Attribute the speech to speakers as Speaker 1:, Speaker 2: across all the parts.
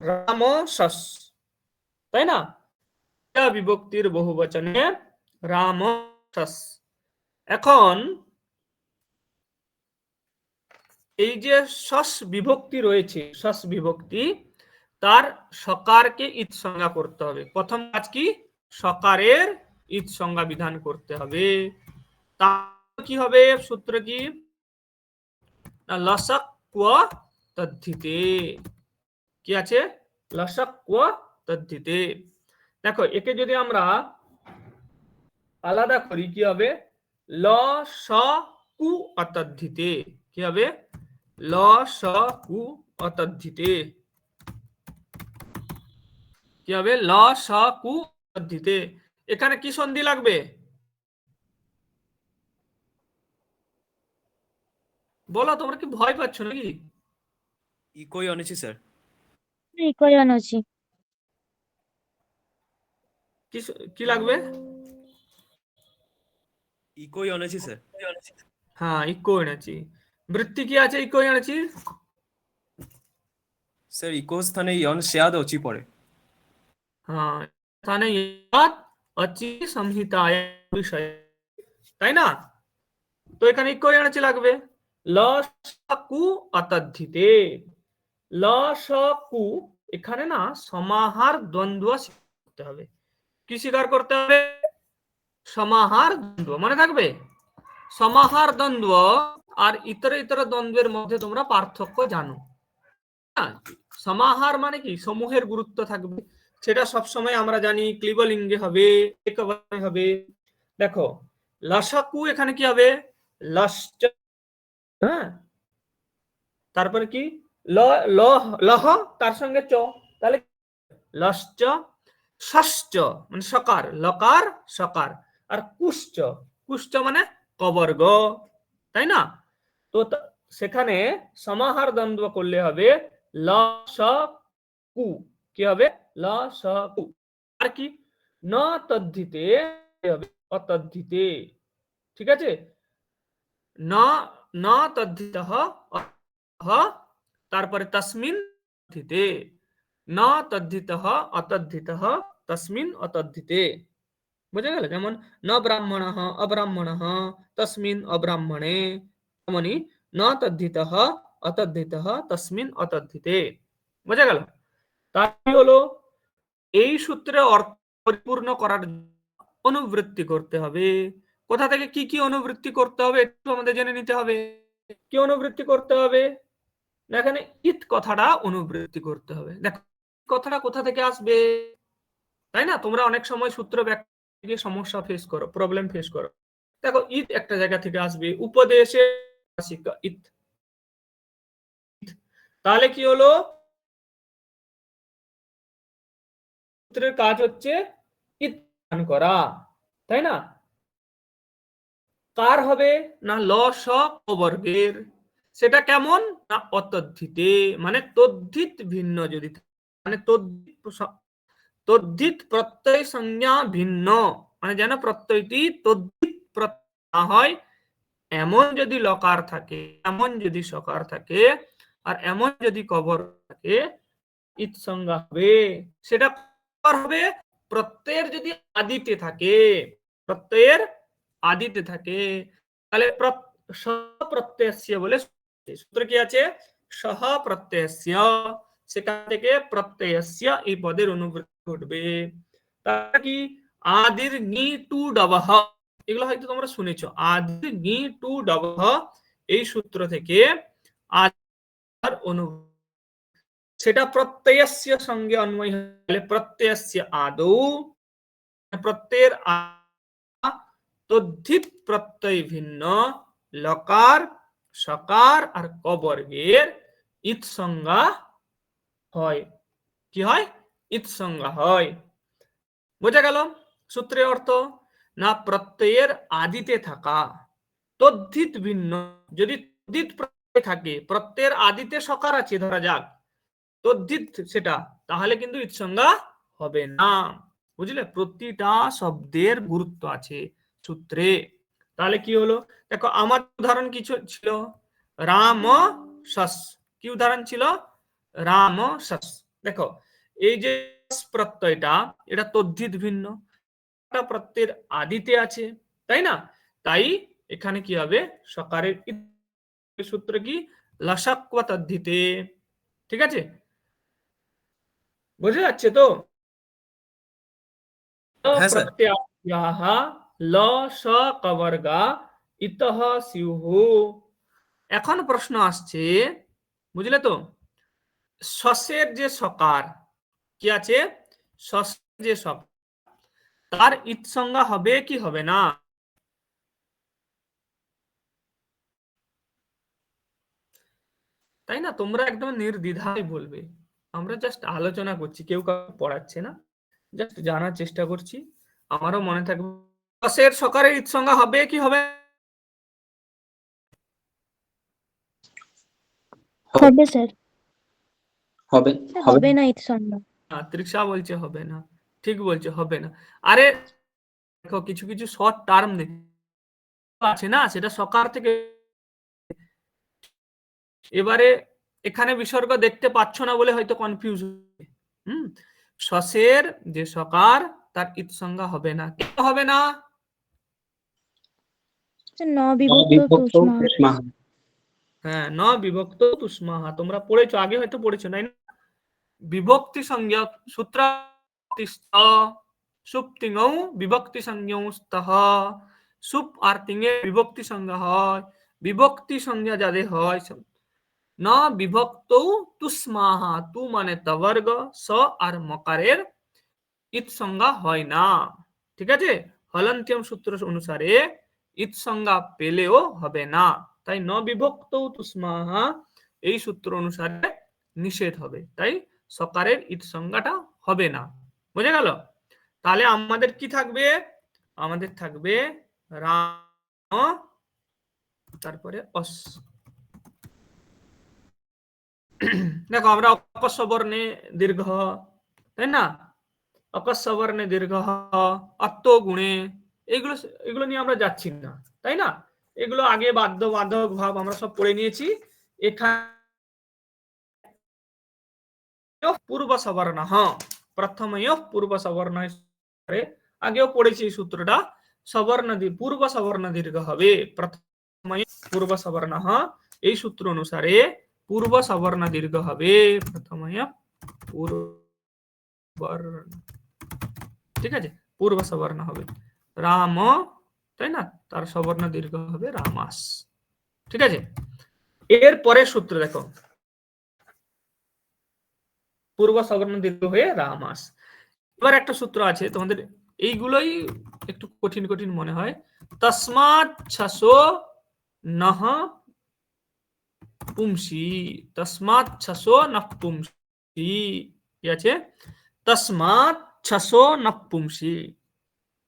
Speaker 1: Ram sauce তাই না? বিভক্তির বহু বচনে রাম সস এখন এই যে সস বিভক্তি রয়েছে, সস বিভক্তি, তার সকারকে ঈদ সংজ্ঞা করতে হবে। প্রথম কাজ কি? সকারের ঈদ সংজ্ঞা বিধান করতে হবে। তা কি হবে? সূত্র কি? লসক কুয়া তদ্ধিতে। কি আছে? লসক তদ্ধিতে দেখো, একে যদি আমরা আলাদা করি, কি হবে? ল স কু অতদ্ধিতে কি হবে? ল স কু অতদ্ধিতে কি হবে? ল স কু অতদ্ধিতে এখানে কি সন্ধি লাগবে? বলো, তোমরা কি ভয় পাচ্ছ নাকি?
Speaker 2: ই ইকোই অনেছি, স্যার।
Speaker 1: কি কি লাগবে?
Speaker 2: স্যার
Speaker 1: হ্যাঁ ইকো এনেছি বৃত্তি কি আছে ইকো এনেছি
Speaker 2: স্যার ইকো স্থানে ইয়ন শেয়াদ অচি পড়ে।
Speaker 1: হ্যাঁ স্থানে ইয়াত অচি সংহিতায় বিষয়। তাই না? তো এখানে ইকো এনেছি লাগবে। ল কু অতদ্ধিতে ল স কু এখানে না সমাহার দ্বন্দ্ব করতে হবে। কি স্বীকার করতে হবে? সমাহার দ্বন্দ্ব মনে থাকবে? সমাহার দ্বন্দ্ব আর ইতর ইতর দ্বন্দ্বের মধ্যে তোমরা পার্থক্য জানো। হ্যাঁ, সমাহার মানে কি? সমূহের গুরুত্ব থাকবে। সেটা সবসময় আমরা জানি ক্লিবলিঙ্গে হবে একবারে হবে। দেখো লসাকু এখানে কি হবে? লশ্চ হ্যাঁ। তারপরে কি? লহ, তার সঙ্গে চ। তাহলে লশ্চ, ষষ্ঠ মানে সকার, লকার, সকার। আর কুশ্চ কুশ্চ মানে কবর্গ, তাই না? তো সেখানে সমাহার দ্বন্দ্ব করলে হবে ল, স, কু। কি হবে? ল, স, কু। আর কি? ন তদ্ধিতে হবে, অতদ্ধিতে। ঠিক আছে? ন ন তদ্ধিত তারপরে তসমিন তদ্ধিতে অতদ্ধিত তসমিন অতদ্ধিতে। বুঝা গেল? যেমন ন ব্রাহ্মণ অব্রাহ্মণ তসমিন অব্রাহ্মণে। ন তদ্ধিত অতদ্ধিত তসমিন অতদ্ধিতে। বোঝা গেল? তার হলো এই সূত্রে অর্থ পরিপূর্ণ করার অনুবৃত্তি করতে হবে। কোথা থেকে কি কি অনুবৃত্তি করতে হবে একটু আমাদের জেনে নিতে হবে। কি অনুবৃত্তি করতে হবে? এখানে ইত কথাটা অনুবৃত্তি করতে হবে। দেখো, কথাটা কোথা থেকে আসবে? তাই না? তোমরা অনেক সময় সূত্র ব্যাখ্যা সমস্যা ফেস করো প্রবলেম ফেস করো। দেখো, ইত একটা জায়গা থেকে আসবে। উপদেশে তাহলে কি হলো? সূত্রের কাজ হচ্ছে ইত করা, তাই না? কার হবে? না, ল, স বর্গের। সেটা কেমন? না অতদ্ধিতে মানে তদ্ধিত ভিন্ন যদি মানে তদ্ধিত প্রত্যয় সংজ্ঞা ভিন্ন। মানে যেন প্রত্যয়টি তদ্ধিত প্রত্যয় হয়, এমন যদি লকার থাকে, এমন যদি সকার থাকে, আর এমন যদি কবর থাকে, ইত সংজ্ঞা হবে। সেটা হবে, প্রত্যয়ের যদি আদিতে থাকে, প্রত্যয়ের আদিতে থাকে, তাহলে প্র- সহ প্রত্যয়স্য বলে সূত্র কি আছে সহ প্রত্যয়স্য সেখান থেকে প্রত্যয়স্য এই পদের অনুবৃত্তি ঘটবে তার কি আদির গি টু ডবহ এগুলো হয়তো তোমরা শুনেছো আদির গি টু ডবহ এই সূত্র থেকে আদার অনু সেটা প্রত্যয়স্য সঙ্গে অন্বয় হলে প্রত্যয়স্য আদৌ প্রত্যয়ের তদ্ধিত প্রত্যয় ভিন্ন লকার সকার আর কবর্গের ইত সংজ্ঞা হয়। কি হয়? ইত সংজ্ঞা হয়। বোঝা গেল? সূত্রের অর্থ, না প্রত্যয়ের আদিতে থাকা, তদ্ধিত ভিন্ন। যদি তদ্ধিত প্রত্যয় থাকে, প্রত্যয়ের আদিতে সকার আছে ধরা যাক, তদ্ধিত সেটা, তাহলে কিন্তু ইত সংজ্ঞা হবে না। বুঝলে? প্রতিটা শব্দের গুরুত্ব আছে সূত্রে। তাহলে কি হলো? দেখো আমার উদাহরণ কিছু ছিল? রাম সস কি উদাহরণ ছিল? রাম সস দেখো এই যে প্রত্যয়টা এটা তদ্ধিত ভিন্ন। প্রত্যয়ের আদিতে আছে তাই না? তাই এখানে কি হবে? সকারের সূত্র কি? লসাক্বা তদ্ধিতে ঠিক আছে? বুঝে যাচ্ছে তো?
Speaker 2: হ্যাঁ,
Speaker 1: ল স ইতহ সিউহু। এখন প্রশ্ন আসছে, বুঝলে তো? সসের যে সকার, কি আছে? যে তার ইত সংজ্ঞা হবে কি হবে না? তাই না? তোমরা একদম নির্দ্বিধায় বলবে। আমরা জাস্ট আলোচনা করছি, কেউ কাউকে পড়াচ্ছে না। জাস্ট জানার চেষ্টা করছি। আমারও মনে থাকবে সসের সকারের ইত সংজ্ঞা হবে কি হবে?
Speaker 3: হবে। স্যার।
Speaker 4: হবে হবে।
Speaker 3: না
Speaker 1: তৃষা বলছে হবে না। ঠিক বলছে হবে না। আরে দেখো কিছু কিছু শর্ট টার্ম আছে না? সেটা সকার থেকে এবারে এখানে বিসর্গ দেখতে পাচ্ছ না বলে হয়তো কনফিউজ হুম? সসের যে সকার তার ইত সংজ্ঞা হবে না। কেন হবে না।
Speaker 3: ন বিভক্ত
Speaker 4: বিভক্ত
Speaker 1: হ্যাঁ ন বিভক্ত তুষ্মাহা তোমরা পড়েছো আগে হয়তো পড়েছো তাই না? বিভক্তি সংজ্ঞা সূত্র সুপ্তিঙৌ বিভক্তি সংজ্ঞৌ স্তহ। সুপ আর তিঙে বিভক্তি সংজ্ঞা হয়। বিভক্তি সংজ্ঞা যাদের হয় ন বিভক্ত তুষ্মাহা তু মানে তবর্গ স আর মকারের ইত সংজ্ঞা হয় না। ঠিক আছে? হলন্ত্যম সূত্র অনুসারে ইত সংজ্ঞা পেলেও হবে না। তাই ন বিভক্ত এই সূত্র অনুসারে নিষেধ হবে। তাই সকারের ইত সংজ্ঞাটা হবে না। বুঝে গেল? তাহলে আমাদের কি থাকবে? আমাদের থাকবে রাম, তারপরে অস। দেখো, আমরা অকস্বর্ণে দীর্ঘ, তাই না? অকস্বর্ণে দীর্ঘ আত্ম গুণে এগুলো এগুলো নিয়ে আমরা যাচ্ছি না, তাই না? এগুলো আগে বাধ্য বাধক ভাব আমরা সব পড়ে নিয়েছি। এখানে পূর্ব সবর্ণ প্রথম পূর্ব সবর্ণ আগেও পড়েছি এই সূত্রটা। সবর্ণ পূর্ব সবর্ণ দীর্ঘ হবে। প্রথম পূর্ব সবর্ণ এই সূত্র অনুসারে পূর্ব সবর্ণ দীর্ঘ হবে। প্রথম পূর্ব ঠিক আছে? পূর্ব সবর্ণ হবে। রাম, তাই না? তার সবর্ণ দীর্ঘ হবে রামাস। ঠিক আছে? এর পরের সূত্র দেখো। পূর্ব সবর্ণ দীর্ঘ হয়ে রামাস। এবার একটা সূত্র আছে, তোমাদের এইগুলোই একটু কঠিন কঠিন মনে হয়। তসমাৎ ছশো নহ পুংসি। তসমাৎ ছশো নহ পুংসি। কি আছে? তসমাৎ ছশো নহ পুংসি।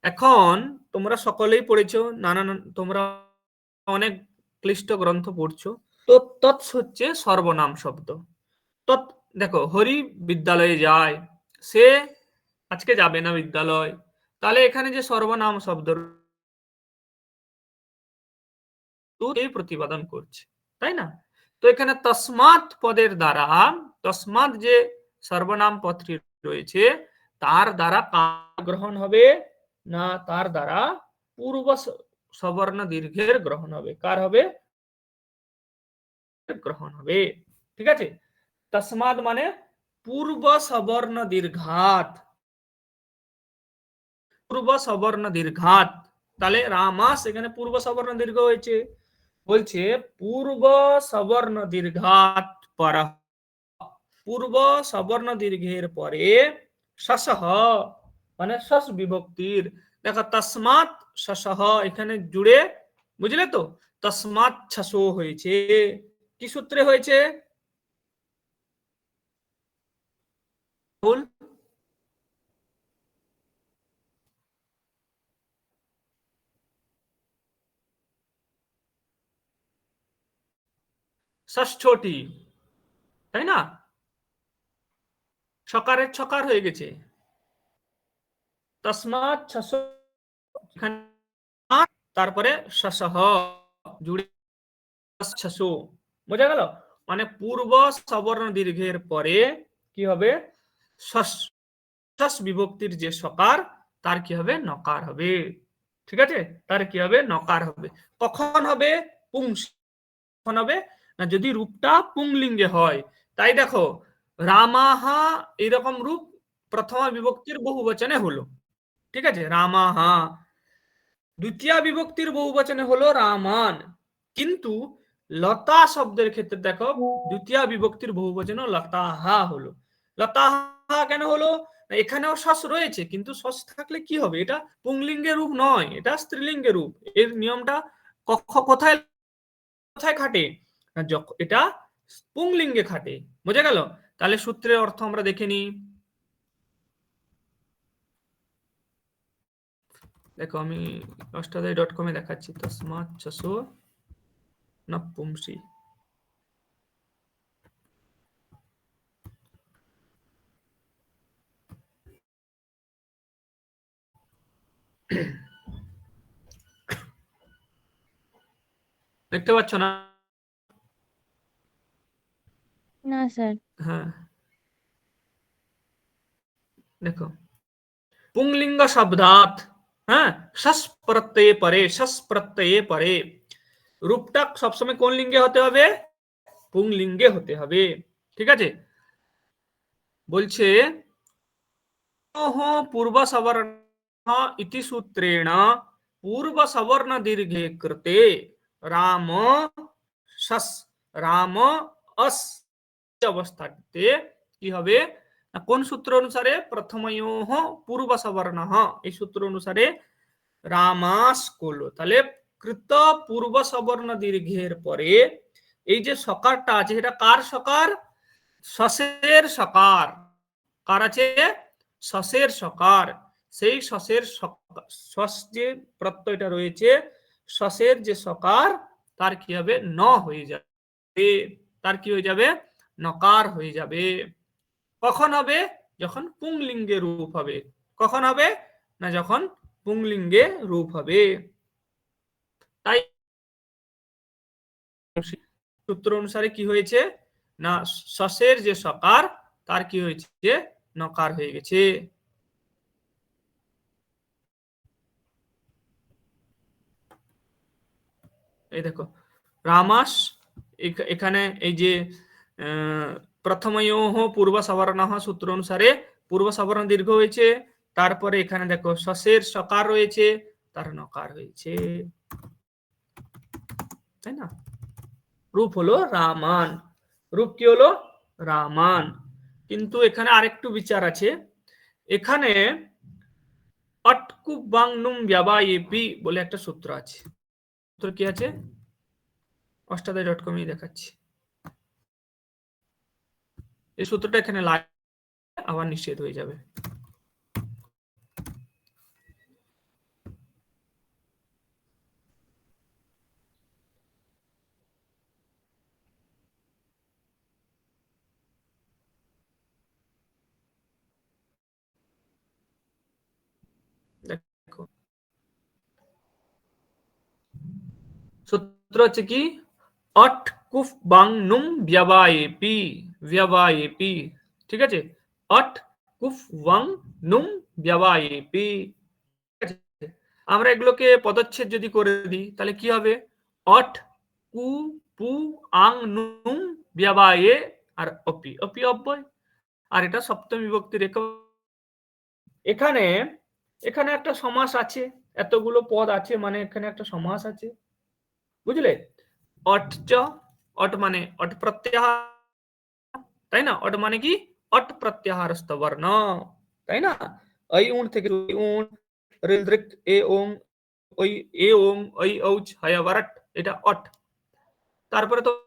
Speaker 1: এখন তোমরা সকলেই পড়েছো নানা তোমরা অনেক ক্লিষ্ট গ্রন্থ পড়ছো, তো তৎস হচ্ছে সর্বনাম শব্দ। তৎ, দেখো, হরি বিদ্যালয়ে যায়, সে আজকে যাবে না বিদ্যালয়, তাহলে এখানে যে সর্বনাম শব্দ প্রতিপাদন করছে, তাই না? তো এখানে তসমাৎ পদের দ্বারা, তসমাৎ যে সর্বনাম পদটি রয়েছে, তার দ্বারা গ্রহণ হবে? না তার দ্বারা পূর্ব সবর্ণ দীর্ঘের গ্রহণ হবে। কার হবে? গ্রহণ হবে। ঠিক আছে? তসমাদ মানে পূর্ব সবর্ণ দীর্ঘাত পূর্ব সবর্ণ দীর্ঘাত তাহলে রামাস এখানে পূর্ব সবর্ণ দীর্ঘ হয়েছে। বলছে পূর্ব সবর্ণ দীর্ঘাত পর। পূর্ব সবর্ণ দীর্ঘের পরে শসহ মানে শস বিভক্তির। দেখো তসমাত এখানে জুড়ে, বুঝলে তো? তসমাত হয়েছে। কি সূত্রে হয়েছে? ষষ্ঠটি তাই না? সকারের ছকার হয়ে গেছে। তারপরে জুড়ে বোঝা গেল? মানে পূর্ব সবর্ণ দীর্ঘের পরে কি হবে? বিভক্তির যে সকার, তার কি হবে? নকার হবে। ঠিক আছে? তার কি হবে? নকার হবে। কখন হবে? পুংস, কখন হবে? না যদি রূপটা পুংলিঙ্গে হয়, তাই দেখো, রামাহা এরকম রূপ প্রথমা বিভক্তির বহু বচনে হলো। ঠিক আছে? রামাহা দ্বিতীয় বিভক্তির বহু বচনে হলো রামান। কিন্তু লতা শব্দের ক্ষেত্রে দেখো, দ্বিতীয় বিভক্তির বহু বচনে লতাহা হলো। লতাহা কেন হলো? এখানেও শ্বাস রয়েছে, কিন্তু শ্বাস থাকলে কি হবে? এটা পুংলিঙ্গের রূপ নয়, এটা স্ত্রীলিঙ্গের রূপ। এর নিয়মটা কখ- কোথায় কোথায় খাটে? এটা পুংলিঙ্গে খাটে। বোঝা গেল? তাহলে সূত্রের অর্থ আমরা দেখে নিই। দেখো আমি অষ্টাদয় ডট কমে দেখাচ্ছি। তসমাৎ চশো নপুংসী দেখতে পাচ্ছ না?
Speaker 3: না স্যার।
Speaker 1: হ্যাঁ। দেখো। পুংলিঙ্গ শব্দাত হ্যাঁ শস প্রত্যয়ে পরে শস প্রত্যয়ে পরে রূপটা সবসময় কোন লিঙ্গে হতে হবে পুংলিঙ্গে হতে হবে ঠিক আছে বলছে ওহ পূর্ব সবর্ণ ইতি সূত্রেণ পূর্ব সবর্ণ দীর্ঘে কৃতে রাম শস রাম অস অবস্থাতে কি হবে না কোন সূত্র অনুসারে প্রথময়োহ পূর্ব সবর্ণ এই সূত্র অনুসারে রামাস করল তাহলে কৃত পূর্ব সবর্ণ দীর্ঘের পরে এই যে সকারটা আছে এটা কার সকার সসের সকার কার আছে সসের সকার সেই সক- সস যে প্রত্যয়টা রয়েছে সসের যে সকার তার কি হবে ন হয়ে যাবে তার কি হয়ে যাবে নকার হয়ে যাবে কখন হবে? যখন পুংলিঙ্গে রূপ হবে। কখন হবে? না, যখন পুংলিঙ্গে রূপ হবে। তাই সূত্র অনুসারে কি হয়েছে? না, সসের যে সকার, তার কি হয়েছে? নকার হয়ে গেছে। এই দেখো, রামাস এখ- এখানে এই যে প্রথময়োহ পূর্ব সবর্ণ সূত্র অনুসারে পূর্ব সবর্ণ দীর্ঘ হয়েছে, তারপরে এখানে দেখো সসের সকার রয়েছে, তার নকার হয়েছে। তাই না? রূপ হলো রামান। রূপ কি হলো? রামান। কিন্তু এখানে আরেকটু বিচার আছে। এখানে অটকু বাংনুম ব্যাবায়েপি বলে একটা সূত্র আছে। সূত্র কি আছে? অষ্টাদয় ডট কমই দেখাচ্ছি। এই সূত্রটা এখানে লাগ আবার নিষেধ হয়ে যাবে। দেখো। সূত্র হচ্ছে কি? অট কুফ বাং নুম ব্যবায়েপি। ব্যবায়েপি ঠিক আছে অট কুফ ওয়াং নুম ব্যবায়েপি? আমরা এগুলোকে পদচ্ছেদ যদি করে দিই, তাহলে কি হবে? অট কু পু আং নুম ব্যবায়ে আর অপি। অপি অব্যয়। আর এটা সপ্তমী বিভক্তির এখানে এখানে একটা সমাস আছে, এতগুলো পদ আছে মানে এখানে একটা সমাস আছে। বুঝলে? অট চ, অট মানে অট প্রত্যাহার তাই না? অট মানে কি? অট প্রত্যাহার বর্ণ। তাই না? ঐ উণ থেকে ওই উণ রিল দৃক এ ওং ওই এ ওং ওই ঔচ, হায়া বারাট, এটা অট। তারপরে তো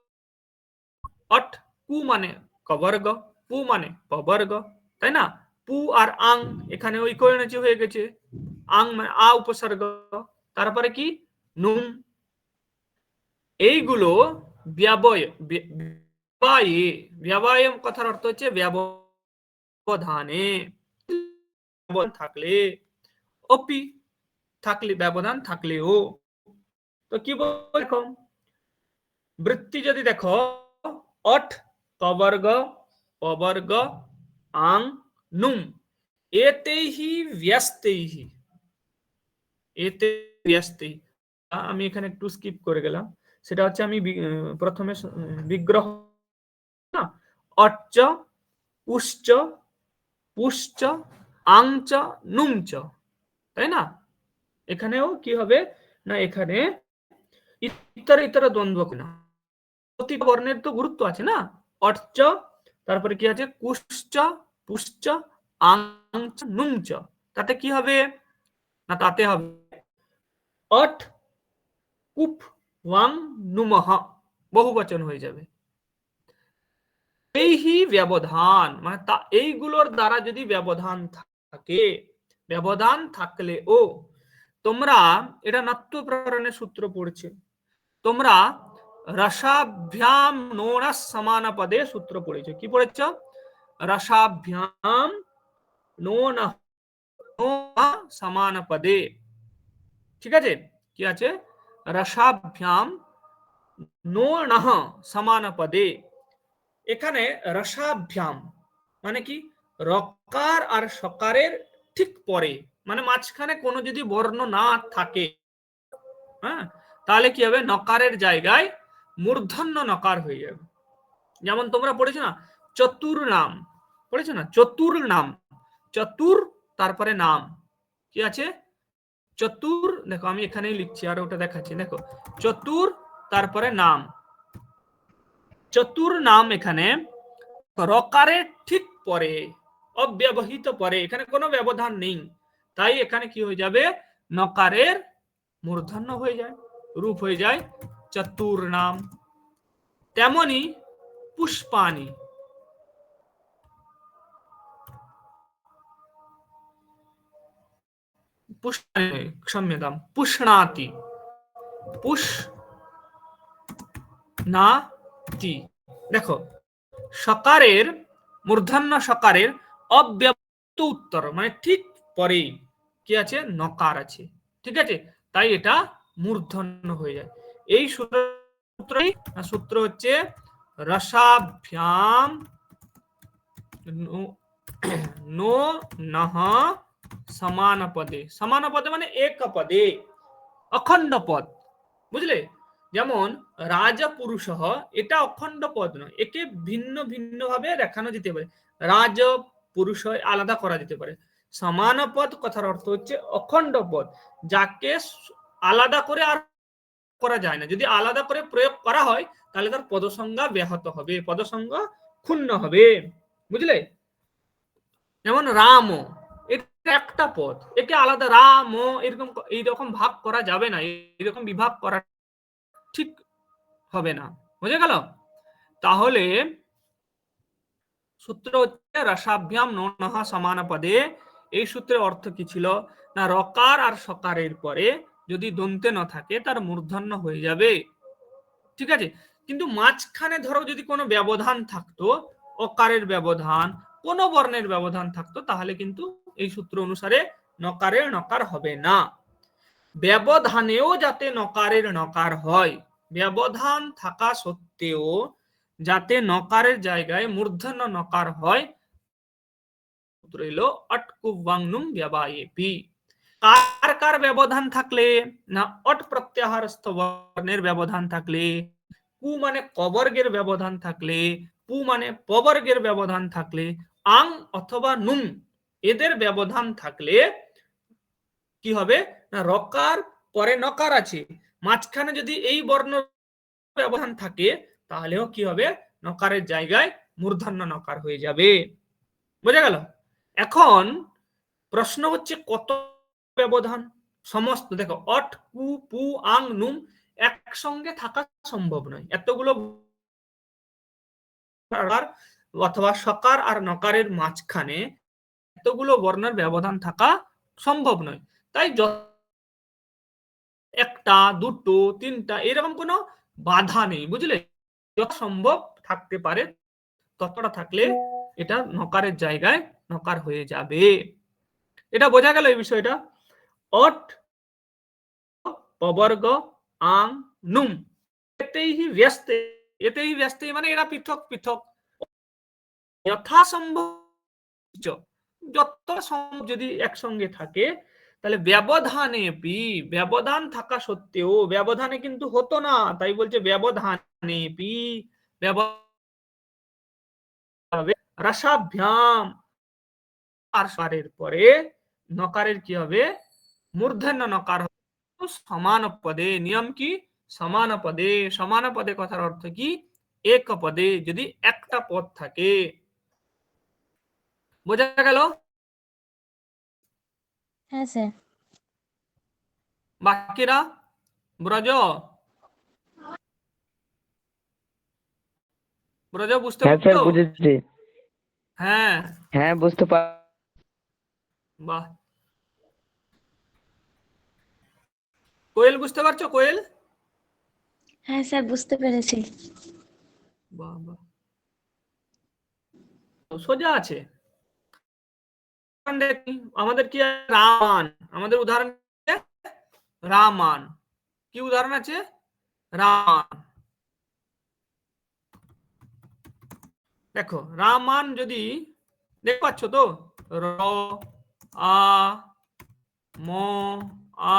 Speaker 1: অট কু মানে কবর্গ, পু মানে পবর্গ, তাই না? পু আর আং, এখানে ওই কৈনচি হয়ে গেছে। আং মানে আ উপসর্গ। তারপরে কি? নুম এইগুলো ব্যবয় ব্য- ব্যবায়ে ব্যবায় কথার অর্থ হচ্ছে ব্যবধানে থাকলে অপি থাকলে ব্যবধান থাকলেও তো কি দেখো বৃত্তি যদি দেখো অট কবর্গ পবর্গ আং নুম এতেহি ব্যস্তেহি এতে ব্যস্তেই আমি এখানে একটু স্কিপ করে গেলাম সেটা হচ্ছে আমি প্রথমে বিগ্রহ অচ্চ উশ্চ পুশ্চ, আংচ নুমচ তাই না? এখানেও কি হবে? না, এখানে ইতর ইতর দ্বন্দ্ব না প্রতি বর্ণের তো গুরুত্ব আছে না? অর্চ তারপরে কি আছে? কুশ্চ, পুশ্চ, আংচ নুমচ তাতে কি হবে? না, তাতে হবে। অট, কুপ, ওয়াং, নুমহ। বহু বচন হয়ে যাবে। এইহি ব্যবধান মানে তা এইগুলোর দ্বারা যদি ব্যবধান থাকে ব্যবধান থাকলে ও তোমরা এটা নাট্য প্রারণের সূত্র পড়ছে তোমরা রসাভ্যাম নোনা সমান পদে সূত্র পড়েছ কি পড়েছ রসাভ্যাম নোন সমান পদে ঠিক আছে কি আছে রসাভ্যাম নোন সমান পদে এখানে রসাভ্যাম মানে কি? রকার আর সকারের ঠিক পরে মানে মাঝখানে কোনো যদি বর্ণ না থাকে হ্যাঁ? তাহলে কি হবে? নকারের জায়গায় মূর্ধন্য নকার হয়ে যাবে। যেমন তোমরা পড়েছো না, চতুর নাম, পড়েছো না? চতুর নাম, চতুর তারপরে নাম, কি আছে? চতুর, দেখো আমি এখানেই লিখছি, আর ওটা দেখাচ্ছি, দেখো। চতুর তারপরে নাম চতুর নাম এখানে রকারের ঠিক পরে অব্যবহিত পরে এখানে কোনো ব্যবধান নেই। তাই এখানে কি হয়ে যাবে? নকারের মূর্ধন্য হয়ে যায় রূপ হয়ে যায় চতুর নাম। তেমনি পুষ্পানি পুষ্পানি নয়, ক্ষম্যতাম পুষ্ণাতি। তি দেখো, সকারের, মূর্ধন্য সকারের অব্যক্ত উত্তর মানে ঠিক পরেই কি আছে? নকার আছে। ঠিক আছে? তাই এটা মূর্ধন্য হয়ে যায়। এই সূত্রই সূত্র হচ্ছে রসাভ্যাম নো নহ সমান পদে সমান পদে মানে এক পদে অখণ্ড পদ বুঝলে? যেমন রাজপুরুষ, এটা অখণ্ড পদ নয়, একে ভিন্ন ভিন্ন ভাবে দেখানো যেতে পারে। রাজ পুরুষ আলাদা করা যেতে পারে। সমান পদ কথার অর্থ হচ্ছে অখণ্ড পদ, যাকে আলাদা করে আর করা যায় না। যদি আলাদা করে প্রয়োগ করা হয়, তাহলে তার পদসংজ্ঞা ব্যাহত হবে, পদসংজ্ঞা ক্ষুণ্ণ হবে। বুঝলে? যেমন রাম, এটা একটা পদ, একে আলাদা রাম এরকম এইরকম ভাগ করা যাবে না এরকম বিভাগ করা ঠিক হবে না। বুঝে গেল? তাহলে সূত্র হচ্ছে রসাভ্যাম নহ সমান পদে এই সূত্রের অর্থ কি ছিল? না, রকার আর সকারের পরে যদি দন্তে না থাকে, তার মূর্ধন্য হয়ে যাবে। ঠিক আছে? কিন্তু মাঝখানে ধরো যদি কোনো ব্যবধান থাকতো, অকারের ব্যবধান, কোন বর্ণের ব্যবধান থাকতো, তাহলে কিন্তু এই সূত্র অনুসারে নকারের নকার হবে না। ব্যবধানেও যাতে নকারের নকার হয়। ব্যবধান থাকা সত্ত্বেও যাতে নকারের জায়গায় মূর্ধন্য নকার হয় কার কার ব্যবধান থাকলে না অট প্রত্যাহারস্থ বর্ণের ব্যবধান থাকলে? কু মানে কবর্গের ব্যবধান থাকলে, পু মানে পবর্গের ব্যবধান থাকলে, আং অথবা নুম এদের ব্যবধান থাকলে কি হবে? না, রকার পরে নকার আছে। মাঝখানে যদি এই বর্ণ ব্যবধান থাকে, তাহলেও কি হবে? নকারের জায়গায় মূর্ধন্য নকার হয়ে যাবে। বোঝা গেল? এখন প্রশ্ন হচ্ছে কত ব্যবধান? সমস্ত, দেখো, অট, কু, পু, আং, নুম একসঙ্গে থাকা সম্ভব নয়। এতগুলো অথবা সকার আর নকারের মাঝখানে এতগুলো বর্ণের ব্যবধান থাকা সম্ভব নয়। তাই একটা, দুটো, তিনটা, এরকম কোনো বাধা নেই, বুঝলে? যত সম্ভব থাকতে পারে, ততটা থাকলে এটা নকারের জায়গায় নকার হয়ে যাবে। এটা বোঝা গেল এই বিষয়টা? অট পবর্গ আং নুম। এতেই ব্যস্তে এতেই ব্যস্তে মানে এরা পৃথক পৃথক। যথাসম্ভব যত সম্ভব যদি একসঙ্গে থাকে তাহলে ব্যবধানে পি ব্যবধান থাকা সত্ত্বেও, ব্যবধানে কিন্তু হতো না, তাই বলছে ব্যবধানে পি রসাভ্যাম, আর পরে নকারের কি হবে? মূর্ধন্য নকার সমান পদে, নিয়ম কি? সমান পদে সমান পদে কথার অর্থ কি? এক পদে যদি একটা পদ থাকে। বোঝা গেল?
Speaker 3: হ্যাঁ স্যার
Speaker 1: বাকিরা ব্রজ? ব্রজ বুঝতে
Speaker 5: হ্যাঁ স্যার বুঝেছি।
Speaker 1: হ্যাঁ।
Speaker 5: হ্যাঁ বুঝতে পার
Speaker 1: বাহ। কোয়েল বুঝতে পারছ কোয়েল?
Speaker 3: হ্যাঁ স্যার বুঝতে পেরেছি।
Speaker 1: বাহ বাহ। সোজা আছে। আমাদের কি? রামান। আমাদের উদাহরণ? রামান। কি উদাহরণ আছে? রামান। দেখো, রামান যদি, দেখতে পাচ্ছ তো? র, আ, ম, আ,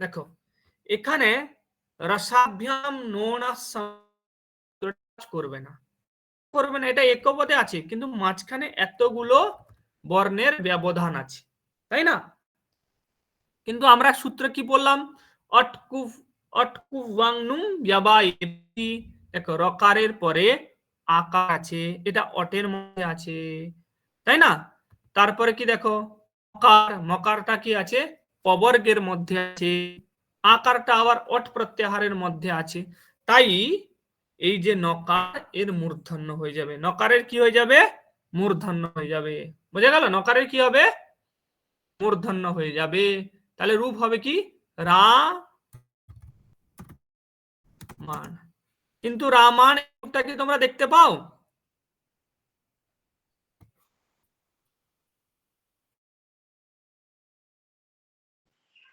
Speaker 1: দেখো, এখানে রসাভ্যাম নোনা করবে না। করবে না। এটা একপদে আছে, কিন্তু মাঝখানে এতগুলো বর্ণের ব্যবধান আছে, তাই না? কিন্তু আমরা সূত্র কি বললাম? দেখো রকারের পরে আকার আছে, এটা অটের মধ্যে আছে, তাই না? তারপরে কি দেখো? মকার, মকারটা কি আছে? পবর্গের মধ্যে আছে, আকারটা আবার অট প্রত্যাহারের মধ্যে আছে, তাই এই যে নকার, এর মূর্ধন্য হয়ে যাবে। নকারের কি হয়ে যাবে? মূর্ধন্য হয়ে যাবে। বোঝা গেল? নকারের কি হবে? মূর্ধন্য হয়ে যাবে। তাহলে রূপ হবে কি? রা মান কিন্তু রামান রূপটা কি তোমরা দেখতে পাও?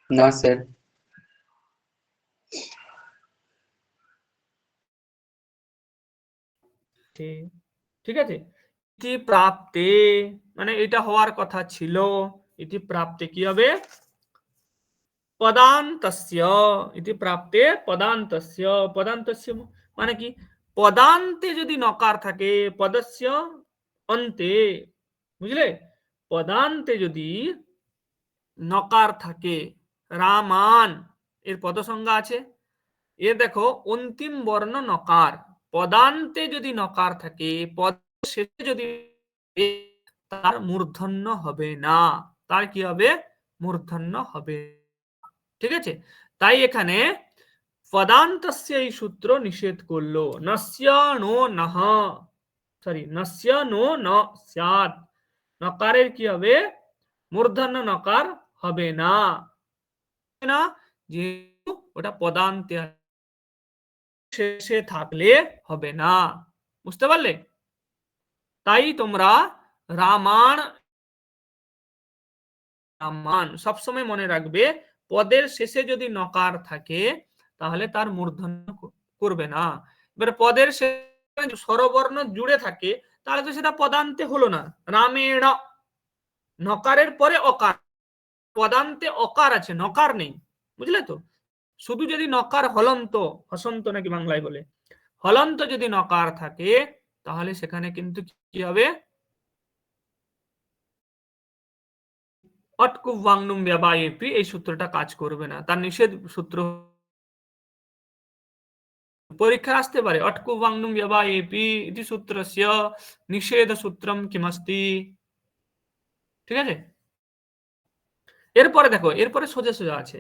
Speaker 4: না স্যার।
Speaker 1: ঠিক আছে। প্রাপ্তে মানে এটা হওয়ার কথা ছিল। ইতি প্রাপ্তে কি হবে? পদান্তস্য। ইতি প্রাপ্তে পদান্তস্য। পদান্তস্য মানে কি? পদান্তে যদি নকার থাকে, পদস্য অন্তে। বুঝলে? পদান্তে যদি নকার থাকে, রামান, এর পদ সংজ্ঞা আছে। এ দেখো, অন্তিম বর্ণ নকার। পদান্তে যদি নকার থাকে, পদ শেষে যদি তার মূর্ধন্য হবে না। তার কি হবে? মূর্ধন্য হবে। ঠিক আছে? তাই এখানে পদান্তস্য এই সূত্র নিষেধ করল। নস্য নো নহ সরি নস্য নো ন স্যাৎ। নকারের কি হবে? মূর্ধন্য নকার হবে না। না, যেহেতু ওটা পদান্তে শেষে থাকলে হবে না। বুঝতে পারলে? তাই তোমরা রামায়ণ রামান সবসময় মনে রাখবে, পদের শেষে যদি নকার থাকে, তাহলে তার মূর্ধন্য করবে না। এবার পদের শেষে স্বরবর্ণ জুড়ে থাকে, তাহলে তো সেটা পদান্তে হলো না। রামেণ, নকারের পরে অকার। পদান্তে অকার আছে, নকার নেই। বুঝলে তো? শুধু যদি নকার হলন্ত, হসন্ত নাকি বাংলায় বলে। হলন্ত যদি নকার থাকে, তাহলে সেখানে কিন্তু কি হবে? অটকু ওয়াংনুম এপি এই সূত্রটা কাজ করবে না। তার নিষেধ সূত্র পরীক্ষা আসতে পারে। অটকু ওয়াংনুম এপি ইতি সূত্রস্য নিষেধ সূত্রম কিমস্তি। ঠিক আছে? এরপরে দেখো, এরপরে সোজা সোজা আছে।